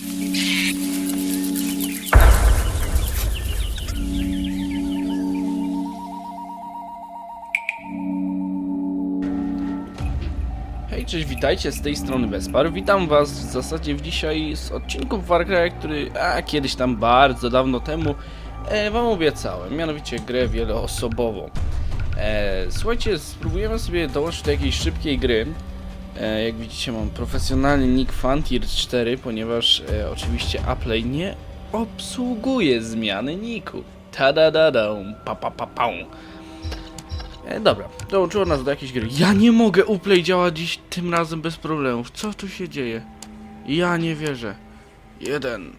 Hej, cześć, witajcie z tej strony Bespar. Witam was w zasadzie w dzisiaj z odcinków Far Cry, który a, kiedyś tam bardzo dawno temu e, wam obiecałem, mianowicie grę wieloosobową. E, słuchajcie, spróbujemy sobie dołączyć do jakiejś szybkiej gry. E, jak widzicie mam profesjonalny nick Fantir 4, ponieważ e, oczywiście Apple nie obsługuje zmiany niku. ta da da da pa pa pa pa. E, dobra, dołączyło nas do jakiejś gry. Ja nie mogę, Uplay działa dziś tym razem bez problemów. Co tu się dzieje? Ja nie wierzę. Jeden.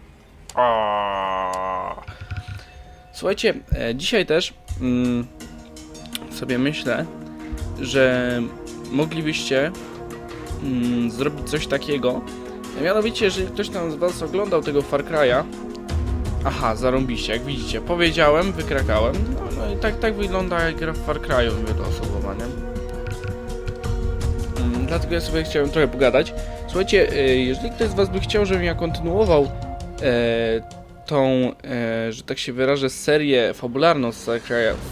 Słuchajcie, e, dzisiaj też mm, sobie myślę, że moglibyście mm, zrobić coś takiego. Mianowicie, jeżeli ktoś tam z Was oglądał tego Far Cry'a, Aha, zarąbiście, jak widzicie. Powiedziałem, wykrakałem. No, no i tak, tak wygląda jak gra w Far Cry'u wieloosobowa, nie? Mm, dlatego ja sobie chciałem trochę pogadać. Słuchajcie, y, jeżeli ktoś z was by chciał, żebym ja kontynuował e, tą, e, że tak się wyrażę, serię fabularną z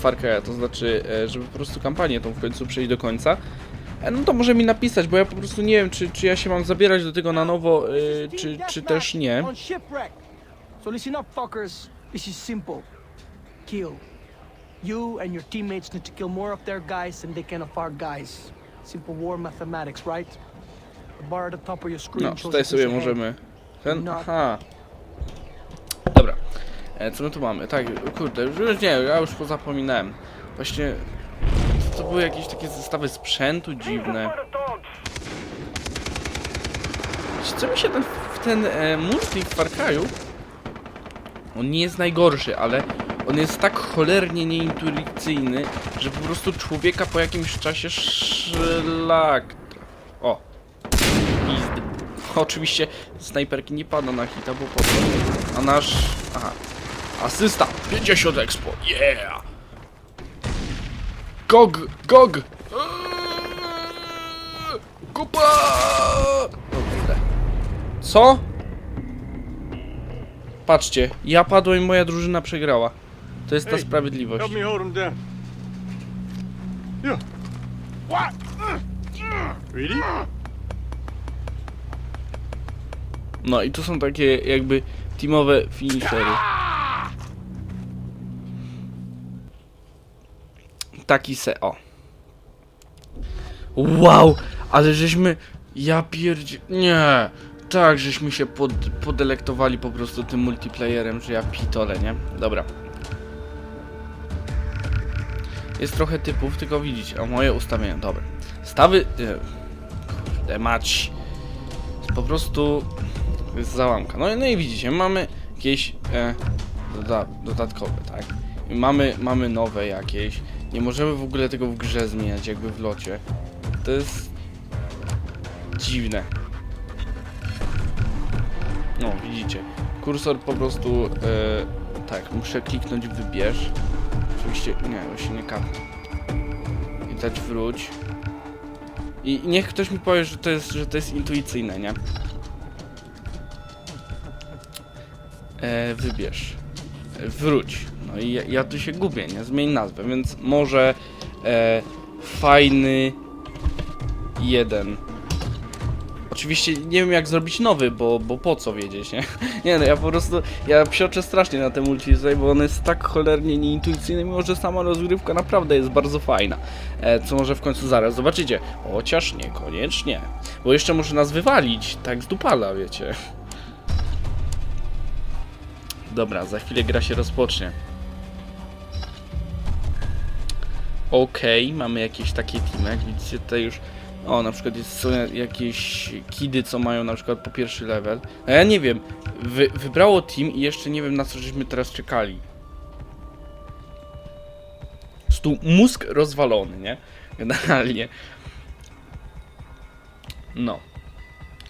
Far Cry'a, to znaczy, e, żeby po prostu kampanię tą w końcu przejść do końca, e, no to może mi napisać, bo ja po prostu nie wiem, czy, czy ja się mam zabierać do tego na nowo, e, czy, czy też nie. On shipwreck. So listen up, fuckers. This is simple. Kill. You and your teammates need to kill more of their guys than they can of our guys. Simple war mathematics, right? The bar at the top of your screen No, tutaj sobie możemy. Ten. Aha. Dobra. E, co my tu mamy? Tak, kurde, już, już nie, ja już pozapominałem. Właśnie. To były jakieś takie zestawy sprzętu dziwne. Co mi się ten, ten e, multi w Far? On nie jest najgorszy, ale on jest tak cholernie nieintuicyjny, że po prostu człowieka po jakimś czasie szlak. O, Pizdy. Oczywiście snajperki nie pada na hita, bo po co? A nasz... Aha. Asysta! 50 expo! Yeah! Gog! Gog! Eee, Kupa! O kurde. Co? Patrzcie, ja padłem i moja drużyna przegrała. To jest ta Ej, sprawiedliwość. Help me hold him down. Yeah. What? Really? No i to są takie jakby teamowe finishery. Taki se, o. Wow, ale żeśmy, ja pierdzie, nie, tak żeśmy się pod, podelektowali po prostu tym multiplayerem, że ja pitole, nie? Dobra. Jest trochę typów, tylko widzicie, o moje ustawienia, dobra. Stawy, e, kurde mać, po prostu jest załamka. No, no i widzicie, mamy jakieś e, doda dodatkowe, tak? I mamy, mamy nowe jakieś. Nie możemy w ogóle tego w grze zmieniać, jakby w locie. To jest dziwne. No, widzicie. Kursor po prostu, e, tak, muszę kliknąć wybierz. Oczywiście, nie, się nie kapnie. I dać wróć. I niech ktoś mi powie, że to jest, że to jest intuicyjne, nie? E, wybierz. E, wróć. No i ja, ja tu się gubię, nie? Zmień nazwę, więc może e, fajny jeden. Oczywiście nie wiem jak zrobić nowy, bo, bo po co wiedzieć, nie? Nie no, ja po prostu, ja psioczę strasznie na tym multi bo on jest tak cholernie nieintuicyjny, mimo że sama rozgrywka naprawdę jest bardzo fajna. E, co może w końcu zaraz zobaczycie. Chociaż niekoniecznie. Bo jeszcze może nas wywalić, tak z dupala, wiecie. Dobra, za chwilę gra się rozpocznie. Okej, mamy jakieś takie teamy, jak widzicie tutaj już o, na przykład jest, są jakieś kidy, co mają na przykład po pierwszy level. A ja nie wiem, wy, wybrało team i jeszcze nie wiem na co żeśmy teraz czekali. Jest tu mózg rozwalony, nie? Generalnie. No.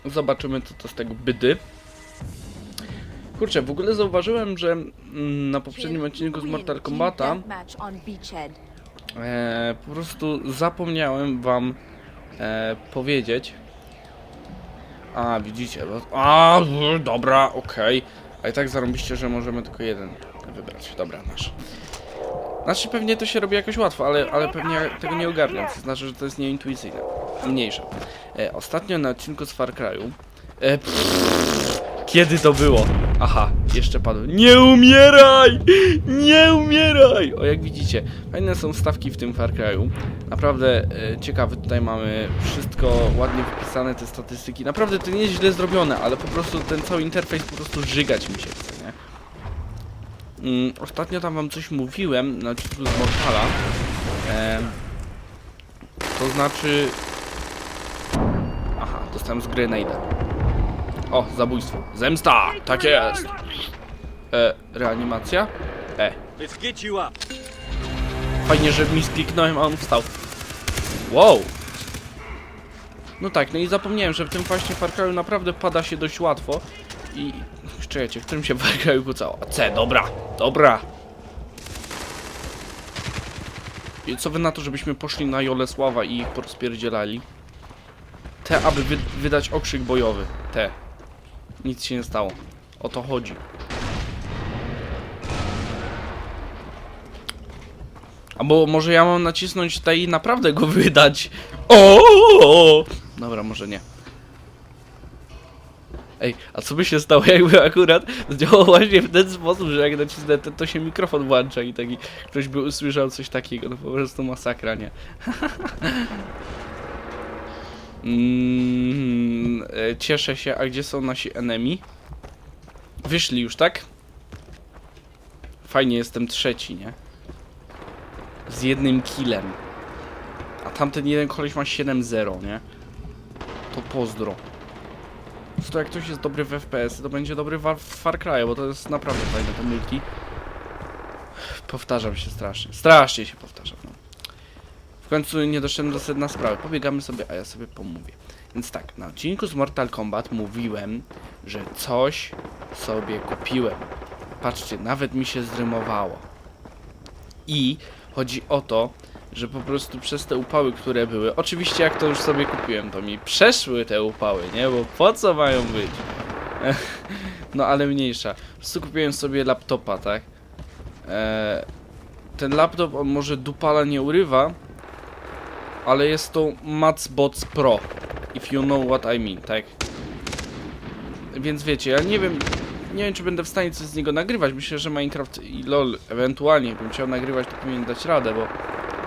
Zobaczymy co to z tego bydy. Kurczę, w ogóle zauważyłem, że mm, na poprzednim odcinku z Mortal Kombata. E, po prostu zapomniałem wam e, powiedzieć A, widzicie. bo- A, dobra, okej. A i tak zarąbiście, że możemy tylko jeden wybrać. Dobra, nasz. Znaczy pewnie to się robi jakoś łatwo, ale, ale pewnie tego nie ogarniam, co znaczy, że to jest nieintuicyjne. Mniejsza. E, ostatnio na odcinku z Far Cry'u... E, pff, kiedy to było? Aha, jeszcze padło. Nie umieraj! Nie umieraj! O, jak widzicie, fajne są stawki w tym Far Cry'u. Naprawdę e, ciekawe, tutaj mamy wszystko ładnie wypisane, te statystyki. Naprawdę to nie jest źle zrobione, ale po prostu ten cały interfejs po prostu żygać mi się chce, nie? Mm, ostatnio tam wam coś mówiłem na odcinku z Mortala. Em, to znaczy... Aha, dostałem z grenade'a. O, zabójstwo. Zemsta! Tak jest! E, reanimacja? E. Fajnie, że mi skliknąłem, a on wstał. Wow! No tak, no i zapomniałem, że w tym właśnie Far Cry'u naprawdę pada się dość łatwo. I... Czekajcie, w którym się Far Cry'u kucało? C, dobra, dobra! I co wy na to, żebyśmy poszli na Jolesława i ich porozpierdzielali? Te, aby wy wydać okrzyk bojowy. Te. Nic się nie stało. O to chodzi. Albo może ja mam nacisnąć tutaj i naprawdę go wydać. O! Dobra, może nie. Ej, a co by się stało, jakby akurat działało właśnie w ten sposób, że jak nacisnę, to, się mikrofon włącza i taki ktoś by usłyszał coś takiego, no po prostu masakra, nie? mm, e, cieszę się, a gdzie są nasi enemy? Wyszli już, tak? Fajnie, jestem trzeci, nie? z jednym killem. A tamten jeden koleś ma 7-0, nie? To pozdro. To jak ktoś jest dobry w FPS, to będzie dobry w Far Cry, bo to jest naprawdę fajne to multi. Powtarzam się strasznie. Strasznie się powtarzam. Końcu nie doszedłem do sedna sprawy. Pobiegamy sobie, a ja sobie pomówię. Więc tak, na odcinku z Mortal Kombat mówiłem, że coś sobie kupiłem. Patrzcie, nawet mi się zrymowało. I chodzi o to, że po prostu przez te upały, które były, oczywiście jak to już sobie kupiłem, to mi przeszły te upały, nie? Bo po co mają być? No ale mniejsza. Po prostu kupiłem sobie laptopa, tak? Eee, ten laptop, on może dupala nie urywa, ale jest to Matsbots Pro. If you know what I mean, tak? Więc wiecie, ja nie wiem, nie wiem czy będę w stanie coś z niego nagrywać. Myślę, że Minecraft i LOL ewentualnie bym chciał nagrywać, to powinien dać radę, bo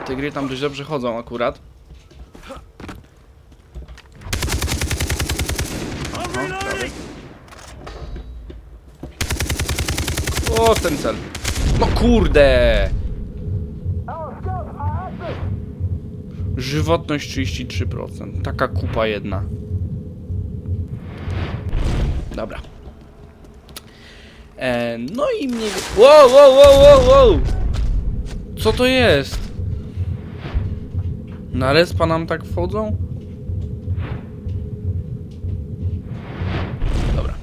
te gry tam dość dobrze chodzą akurat. O, ten cel. No kurde! Żywotność 33%. Taka kupa jedna. Dobra. E, no i mnie... Wow, wow, wow, wow, wow! Co to jest? Na respa nam tak wchodzą? Dobra,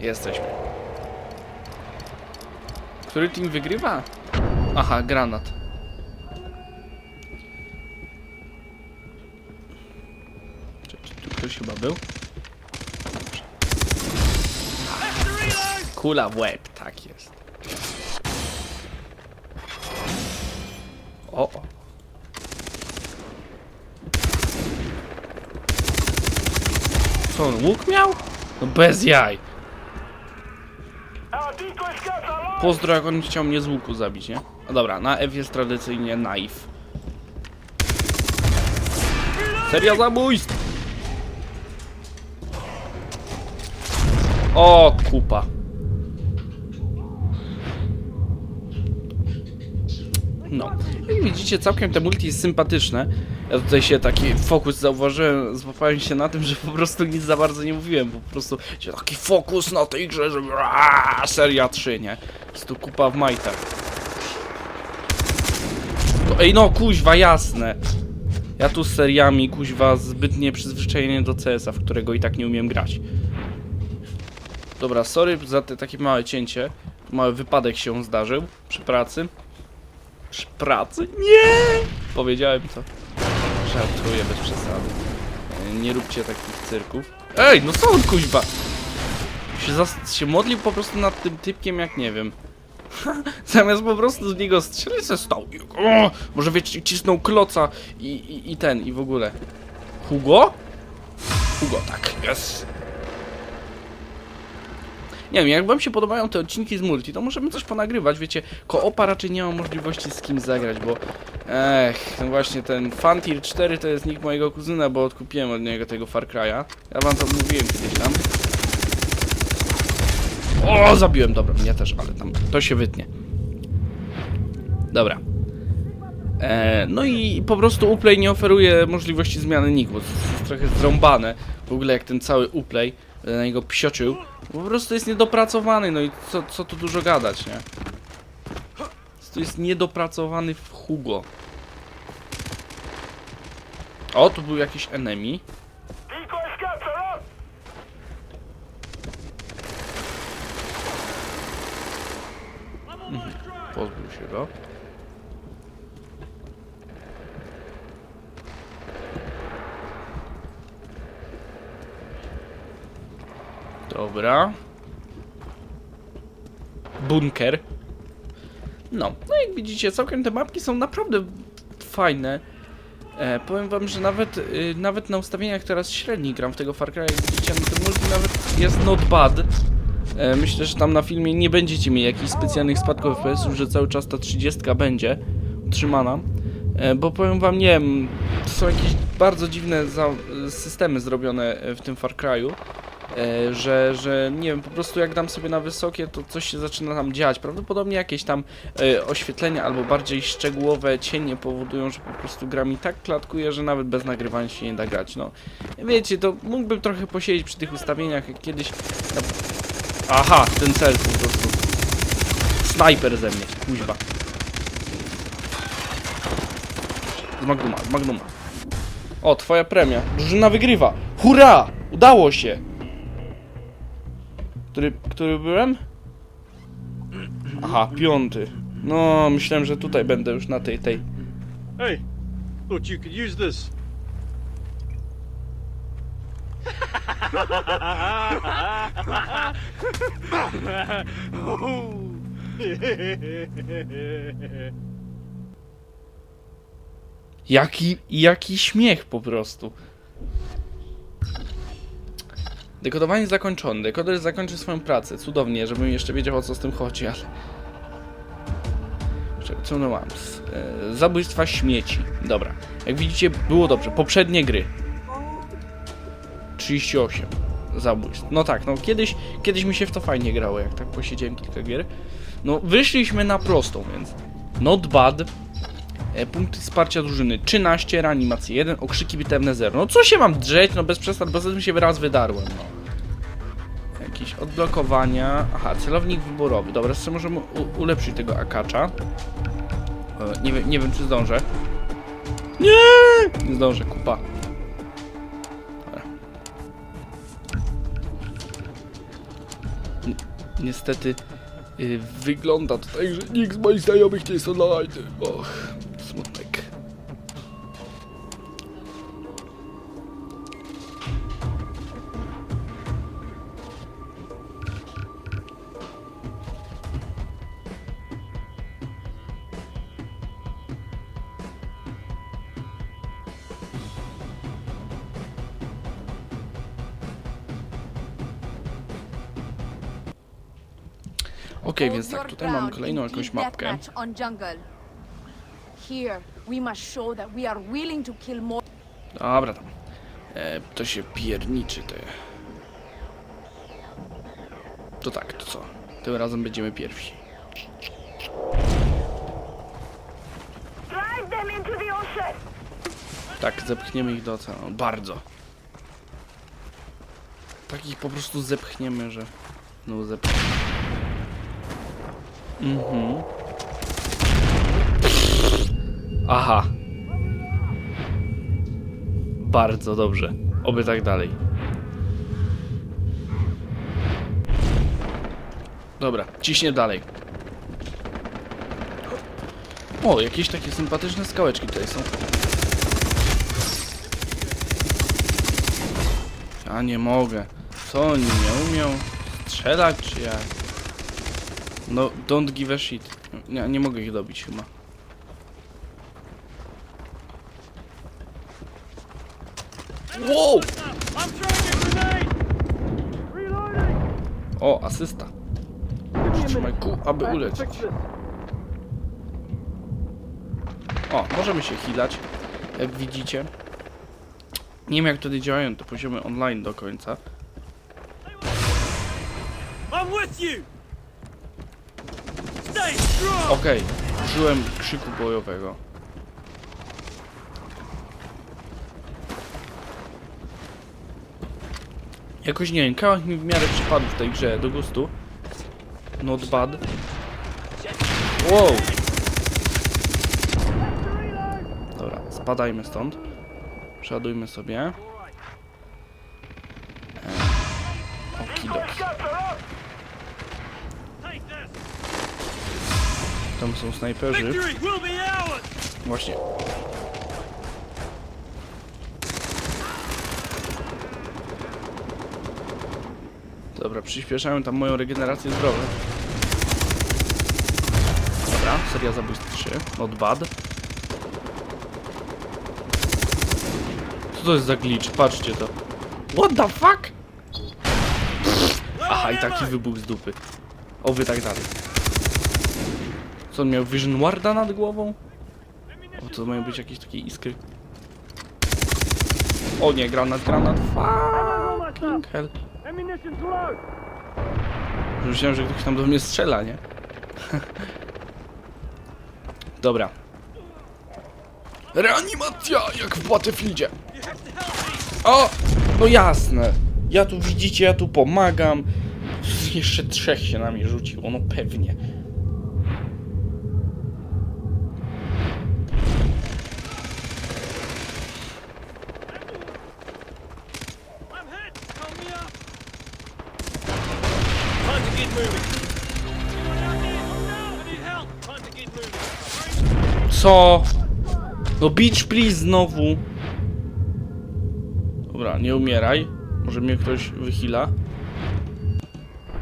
jesteśmy. Który team wygrywa? Aha, granat. Czy, czy tu ktoś chyba był? Kula w łeb, tak jest. O, o. Co on, łuk miał? No bez jaj. Pozdro jak on chciał mnie z łuku zabić, nie? No dobra, na F jest tradycyjnie knife. Seria zabójstw! O, kupa. No. Jak widzicie, całkiem te multi jest sympatyczne. Ja tutaj się taki fokus zauważyłem, złapałem się na tym, że po prostu nic za bardzo nie mówiłem, po prostu się taki fokus na tej grze, że aaa, seria 3, nie? Jest tu kupa w majtach. No, ej no, kuźwa, jasne. Ja tu z seriami, kuźwa, zbytnie przyzwyczajenie do CS-a, w którego i tak nie umiem grać. Dobra, sorry za te takie małe cięcie. Mały wypadek się zdarzył przy pracy. Przy pracy? Nie! Powiedziałem to. Żartuję bez przesady. E, Nie róbcie takich cyrków. Ej, no co on kuźba? Się, się modlił po prostu nad tym typkiem, jak nie wiem. Zamiast po prostu z niego strzelić, se stał. O, może wiecie, cisnął kloca i, i, i ten, i w ogóle. Hugo? Hugo, tak, jest. Nie wiem, jak wam się podobają te odcinki z multi, to możemy coś ponagrywać, wiecie, koopa raczej nie mam możliwości z kim zagrać, bo ech, no właśnie ten Fantir 4 to jest nick mojego kuzyna, bo odkupiłem od niego tego Far Cry'a. Ja wam to mówiłem kiedyś tam. O, zabiłem, dobra, mnie też, ale tam to się wytnie. Dobra. E, no i po prostu Uplay nie oferuje możliwości zmiany niku, bo to jest trochę zrąbane. W ogóle jak ten cały Uplay na niego psioczył. Po prostu jest niedopracowany, no i co, co tu dużo gadać, nie? To jest niedopracowany w Hugo. O, tu był jakiś enemy. Mhm, Pozbył się go. Dobra. Bunker. No, no jak widzicie, całkiem te mapki są naprawdę fajne. E, powiem wam, że nawet, y, nawet na ustawieniach teraz średni gram w tego Far Cry, jak widzicie, no ten multi nawet jest not bad. E, myślę, że tam na filmie nie będziecie mieli jakichś specjalnych spadków FPS-ów, że cały czas ta 30 będzie utrzymana. E, bo powiem wam, nie wiem, są jakieś bardzo dziwne systemy zrobione e, w tym Far Cry'u. E, że, że nie wiem, po prostu jak dam sobie na wysokie, to coś się zaczyna tam dziać. Prawdopodobnie jakieś tam e, oświetlenia albo bardziej szczegółowe cienie powodują, że po prostu gra mi tak klatkuje, że nawet bez nagrywania się nie da grać. No, wiecie, to mógłbym trochę posiedzieć przy tych ustawieniach, jak kiedyś... Aha, ten cel po prostu. Snajper ze mnie, kuźba. Z Magnuma, z Magnuma. O, twoja premia. Drużyna wygrywa. Hurra! Udało się! Który, który byłem? Aha, piąty. No, myślałem, że tutaj będę już na tej, tej. Hey, thought you could use this. Jaki, jaki śmiech po prostu. Dekodowanie zakończone. Dekoder zakończy swoją pracę. Cudownie, żebym jeszcze wiedział o co z tym chodzi, ale... Co no mam? E, zabójstwa śmieci. Dobra. Jak widzicie, było dobrze. Poprzednie gry. 38 zabójstw. No tak, no kiedyś, kiedyś mi się w to fajnie grało, jak tak posiedziałem kilka gier. No, wyszliśmy na prostą, więc not bad. E, punkty wsparcia drużyny 13, reanimacje 1, okrzyki bitewne 0. No co się mam drzeć? No bez przesad, bo zatem się raz wydarłem, no. Jakieś odblokowania. Aha, celownik wyborowy. Dobra, jeszcze możemy ulepszyć tego akacza. E, nie, wiem, nie wiem, czy zdążę. Nie! Nie zdążę, kupa. Dobra. Ni- Niestety y, wygląda to tak, że nikt z moich znajomych nie jest online. Och, Okej, więc tak, tutaj mamy kolejną jakąś mapkę. Deathmatch on jungle. Here, we must show that we are willing to kill more. Dobra tam. E, to się pierniczy te. To tak, to co? Tym razem będziemy pierwsi. Drive them into the ocean! Tak, zepchniemy ich do oceanu. Bardzo. Tak ich po prostu zepchniemy, że... No zepchniemy. Mhm. Aha. Bardzo dobrze. Oby tak dalej. Dobra, ciśnie dalej. O, jakieś takie sympatyczne skałeczki tutaj są. Ja nie mogę. Co oni nie umiał? Strzelać czy jak? No, don't give a shit. Nie, nie mogę ich dobić chyba. Wow! O, asysta. Trzymaj kół, aby ulecieć. O, możemy się healać, jak widzicie. Nie wiem jak wtedy działają te poziomy online do końca. I'm with you! Okej, użyłem krzyku bojowego. Jakoś nie wiem, kałach mi w miarę przypadł w tej grze do gustu. Not bad. Wow! Dobra, spadajmy stąd. Przeładujmy sobie. Są snajperzy. Właśnie. Dobra, przyspieszają tam moją regenerację zdrowia. Dobra, seria zabójstw 3. Not bad. Co to jest za glitch? Patrzcie to. What the fuck? Aha, i taki wybuch z dupy. Oby tak dalej. Co on miał Vision Warda nad głową? O, to mają być jakieś takie iskry. O nie, granat, granat. Fucking hell. Myślałem, że ktoś tam do mnie strzela, nie? Dobra. Reanimacja, jak w Battlefieldzie. O! No jasne. Ja tu widzicie, ja tu pomagam. Jeszcze trzech się na mnie rzuciło, no pewnie. Co? No beach please znowu. Dobra, nie umieraj. Może mnie ktoś wychila.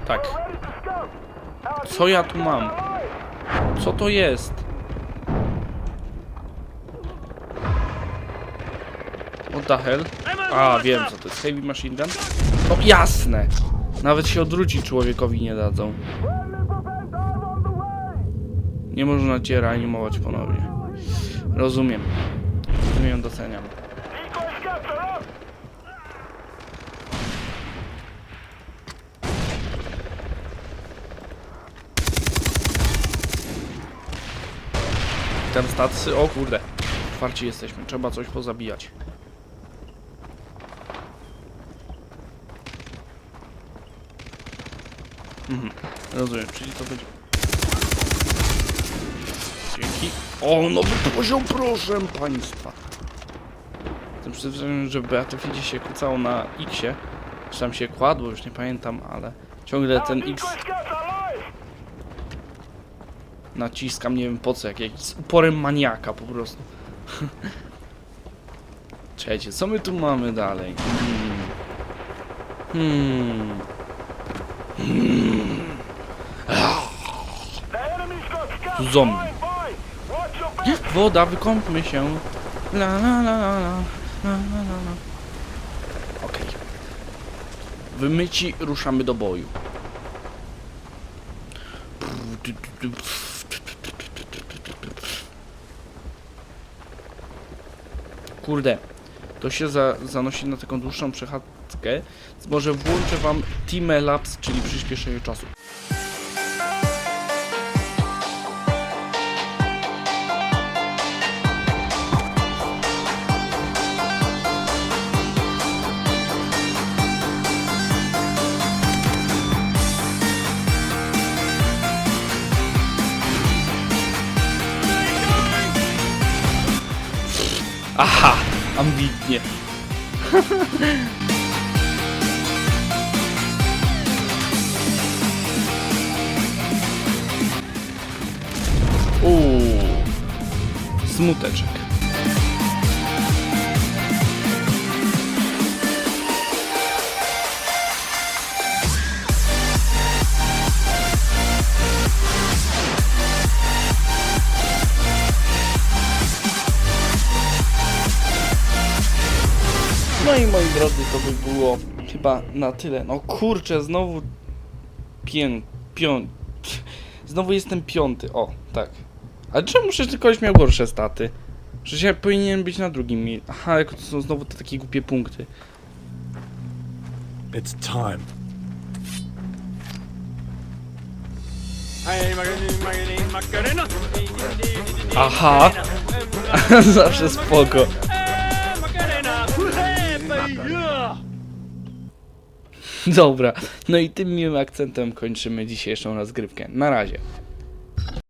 Tak. Co ja tu mam? Co to jest? What the hell? A, wiem co to jest. Heavy machine gun? No jasne! Nawet się odwrócić człowiekowi nie dadzą. Nie można cię reanimować ponownie. Rozumiem. Rozumiem, doceniam. Ten stacy, o kurde. Czwarci jesteśmy, trzeba coś pozabijać. Mhm, rozumiem, czyli to będzie... Dzięki. O, nowy poziom, proszę państwa. Tym przyzwyczajeniem, że w Battlefieldzie się kłócało na X-ie. Czy tam się kładło, już nie pamiętam, ale ciągle ten X naciskam, nie wiem po co, jak jakiś z uporem maniaka po prostu. Czekajcie, co my tu mamy dalej? Hmm. Hmm. Tu zombie. Woda, wykąpmy się. La la la la la. la, la, la. Okej. Wymyci, ruszamy do boju. Kurde, to się za, zanosi na taką dłuższą przechadzkę. Może włączę wam Team Elapse, czyli przyspieszenie czasu. Aha! Ambitnie. Uuu. Smuteczek. No i moi drodzy, to by było chyba na tyle. No kurczę, znowu pię... pią... Znowu jestem piąty, o, tak. Ale czemu przecież kogoś miał gorsze staty? Przecież ja powinienem być na drugim miejscu. Aha, jako to są znowu te takie głupie punkty. It's time. Aha. Zawsze spoko. Dobra, no i tym miłym akcentem kończymy dzisiejszą rozgrywkę. Na razie.